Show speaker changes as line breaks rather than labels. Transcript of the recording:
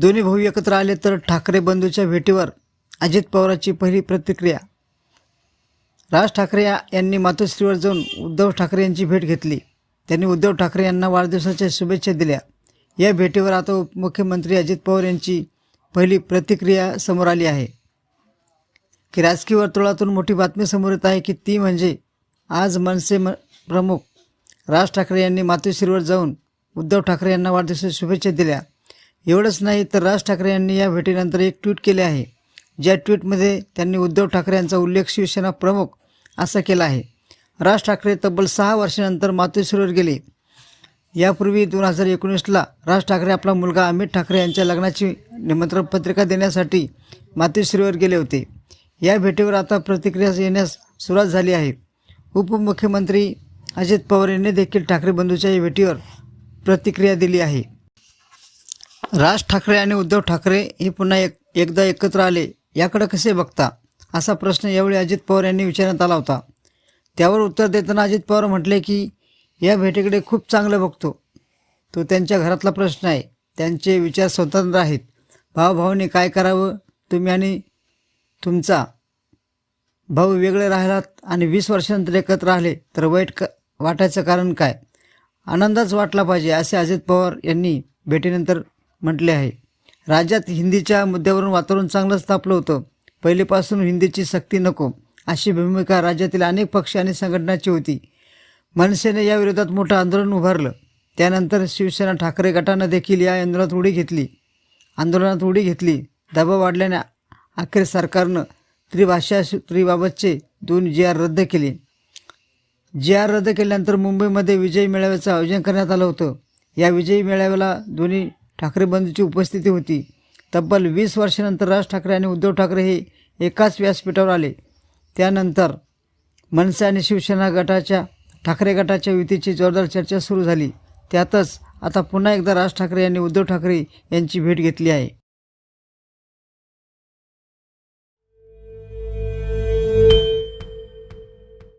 दोन्ही भाऊ एकत्र आले तर ठाकरे बंधूच्या भेटीवर अजित पवारांची पहिली प्रतिक्रिया. राज ठाकरे यांनी मातोश्रीवर जाऊन उद्धव ठाकरे यांची भेट घेतली. त्यांनी उद्धव ठाकरे यांना वाढदिवसाच्या शुभेच्छा दिल्या. या भेटीवर आता उपमुख्यमंत्री अजित पवार यांची पहिली प्रतिक्रिया समोर आली आहे. की राजकीय वर्तुळातून मोठी बातमी समोर येत आहे की ती म्हणजे आज मनसे म प्रमुख राज ठाकरे यांनी मातोश्रीवर जाऊन उद्धव ठाकरे यांना वाढदिवसाच्या शुभेच्छा दिल्या. एवढंच नाही तर राज ठाकरे यांनी या भेटीनंतर एक ट्विट केले आहे. ज्या ट्विटमध्ये त्यांनी उद्धव ठाकरे यांचा उल्लेख शिवसेना प्रमुख असा केला आहे. राज ठाकरे तब्बल सहा वर्षानंतर मातोश्रीवर गेले. यापूर्वी दोन हजार एकोणीसला राज ठाकरे आपला मुलगा अमित ठाकरे यांच्या लग्नाची निमंत्रण पत्रिका देण्यासाठी मातोश्रीवर गेले होते. या भेटीवर आता प्रतिक्रिया येण्यास सुरुवात झाली आहे. उपमुख्यमंत्री अजित पवार यांनी देखील ठाकरे बंधूच्या या भेटीवर प्रतिक्रिया दिली आहे. राज ठाकरे आणि उद्धव ठाकरे हे पुन्हा एक एकदा एकत्र आले याकडे कसे बघता? असा प्रश्न यावेळी अजित पवार यांनी विचारण्यात आला होता. त्यावर उत्तर देताना अजित पवार म्हटले की या भेटीकडे खूप चांगलं बघतो. तो त्यांच्या घरातला प्रश्न आहे. त्यांचे विचार स्वतंत्र आहेत. भावभावाने काय करावं? तुम्ही आणि तुमचा भाऊ वेगळे राहिलात आणि वीस वर्षानंतर एकत्र राहिले तर वाईट क वाटायचं कारण काय? आनंदच वाटला पाहिजे असे अजित पवार यांनी भेटीनंतर म्हटले आहे. राज्यात हिंदीच्या मुद्द्यावरून वातावरण चांगलंच तापलं होतं. पहिलेपासून हिंदीची सक्ती नको अशी भूमिका राज्यातील अनेक पक्ष आणि संघटनाची होती. मनसेने या विरोधात मोठं आंदोलन उभारलं. त्यानंतर शिवसेना ठाकरे गटानं देखील या आंदोलनात उडी घेतली. आंदोलनात उडी घेतली. दबाव वाढल्याने अखेर सरकारनं त्रिभाषा त्रिबाबतचे दोन जी आर रद्द केले. जी आर रद्द केल्यानंतर मुंबईमध्ये विजयी मेळाव्याचं आयोजन करण्यात आलं होतं. या विजयी मेळाव्याला दोन्ही ठाकरे बंधूची उपस्थिती होती. तब्बल वीस वर्षानंतर राज ठाकरे आणि उद्धव ठाकरे हे एकाच व्यासपीठावर आले. त्यानंतर मनसे आणि शिवसेना गटाच्या ठाकरे गटाच्या युतीची जोरदार चर्चा सुरू झाली. त्यातच आता पुन्हा एकदा राज ठाकरे यांनी उद्धव ठाकरे यांची भेट घेतली आहे.